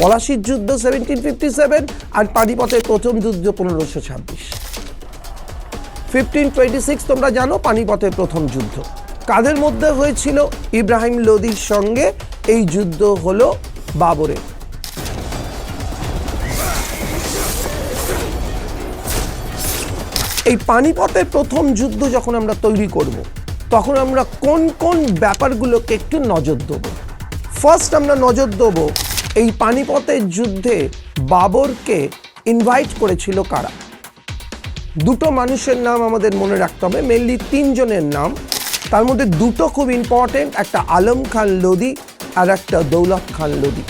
পলাশির যুদ্ধ seventeen fifty seven আর পানিপথের প্রথম যুদ্ধ পনেরোশো ছাব্বিশ। ফিফটিন টোয়েন্টি সিক্স তোমরা জানো পানিপথের প্রথম যুদ্ধ। কাদের মধ্যে হয়েছিল ইব্রাহিম লোদির সঙ্গে? এই যুদ্ধ হলো বাবরের। এই পানিপথের প্রথম যুদ্ধ যখন আমরা তৈরি করব, তখন আমরা কোন কোন ব্যাপারগুলোকে একটু নজর দেবো? ফার্স্ট আমরা নজর দেবো এই পানিপথের যুদ্ধে বাবরকে ইনভাইট করেছিল কারা? দুটো মানুষের নাম আমাদের মনে রাখতে হবে মেনলি তিনজনের নাম। তার মধ্যে দুটো খুব ইম্পর্টেন্ট একটা আলম খান লোদি আর একটা দৌলত খান লোদি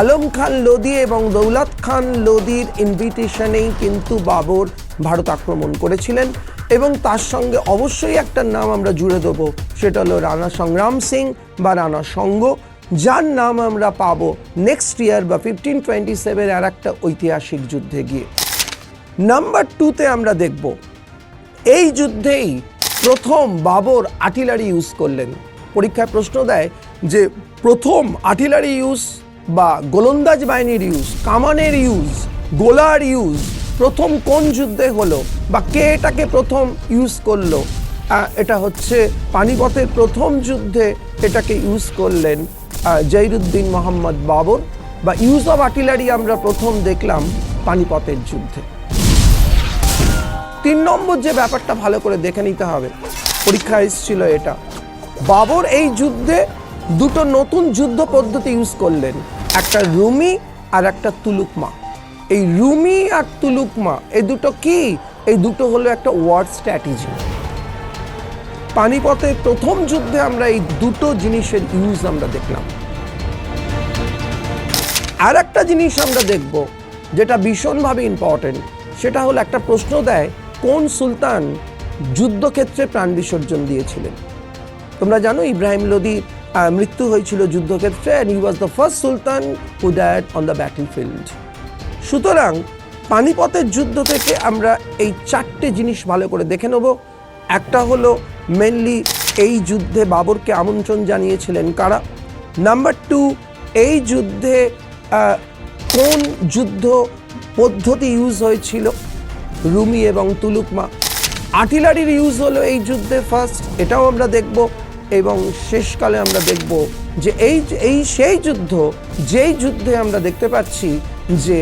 আলম খান লোদি এবং দৌলত খান লোদির ইনভিটেশনেই কিন্তু বাবর ভারত আক্রমণ করেছিলেন এবং তার সঙ্গে অবশ্যই একটা নাম আমরা জুড়ে দেবো, সেটা হলো রানা সংগ্রাম সিং বা রানা সঙ্গ যার নাম আমরা পাবো নেক্সট ইয়ার বা ফিফটিন টোয়েন্টি সেভেন আর একটা ঐতিহাসিক যুদ্ধে গিয়ে। নাম্বার টুতে আমরা দেখব, এই যুদ্ধেই প্রথম বাবর আর্টিলারি ইউজ করলেন। পরীক্ষায় প্রশ্ন দেয় যে প্রথম আর্টিলারি ইউজ বা গোলন্দাজ বাহিনীর ইউজ কামানের ইউজ গোলার ইউজ প্রথম কোন যুদ্ধে হলো বা কে এটাকে প্রথম ইউজ করল? এটা হচ্ছে পানিপথের প্রথম যুদ্ধে এটাকে ইউজ করলেন জৈরুদ্দিন মোহাম্মদ বাবর বা ইউজ অফ আর্টিলারি আমরা প্রথম দেখলাম পানিপথের যুদ্ধে। তিন নম্বর যে ব্যাপারটা ভালো করে দেখে নিতে হবে, পরীক্ষা এসেছিল এটা। বাবর এই যুদ্ধে দুটো নতুন যুদ্ধ পদ্ধতি ইউজ করলেন, একটা রুমি আর একটা তুলুকমা। এই রুমি আর তুলুকমা এই দুটো কি? এই দুটো হলো একটা ওয়ার্ড স্ট্র্যাটেজি। পানিপথের প্রথম যুদ্ধে আমরা এই দুটো জিনিসের ইউজ আমরা দেখলাম। আর একটা জিনিস আমরা দেখব, যেটা ভীষণভাবে ইম্পর্টেন্ট সেটা হলো একটা প্রশ্ন দেয়, কোন সুলতান যুদ্ধক্ষেত্রে প্রাণ বিসর্জন দিয়েছিলেন? তোমরা জানো, ইব্রাহিম লোদি মৃত্যু হয়েছিল যুদ্ধক্ষেত্রে and he was the first sultan who died on the battle field সুতরাং, পানিপথের যুদ্ধ থেকে আমরা এই চারটে জিনিস ভালো করে দেখে নেব। একটা হলো মেনলি এই যুদ্ধে বাবরকে আমন্ত্রণ জানিয়েছিলেন কারা? নাম্বার টু এই যুদ্ধে কোন যুদ্ধ পদ্ধতি ইউজ হয়েছিল? রুমি এবং তুলুকমা। আর্টিলারির ইউজ হলো এই যুদ্ধে ফার্স্ট এটাও আমরা দেখব, এবং শেষকালে আমরা দেখব যে এই এই সেই যুদ্ধ, যেই যুদ্ধে আমরা দেখতে পাচ্ছি যে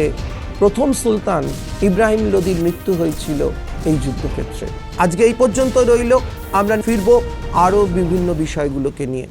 প্রথম সুলতান ইব্রাহিম লোদির মৃত্যু হয়েছিল এই যুদ্ধক্ষেত্রে। আজকে এই পর্যন্ত রইল। আমরা ফিরবো আরও বিভিন্ন বিষয়গুলোকে নিয়ে।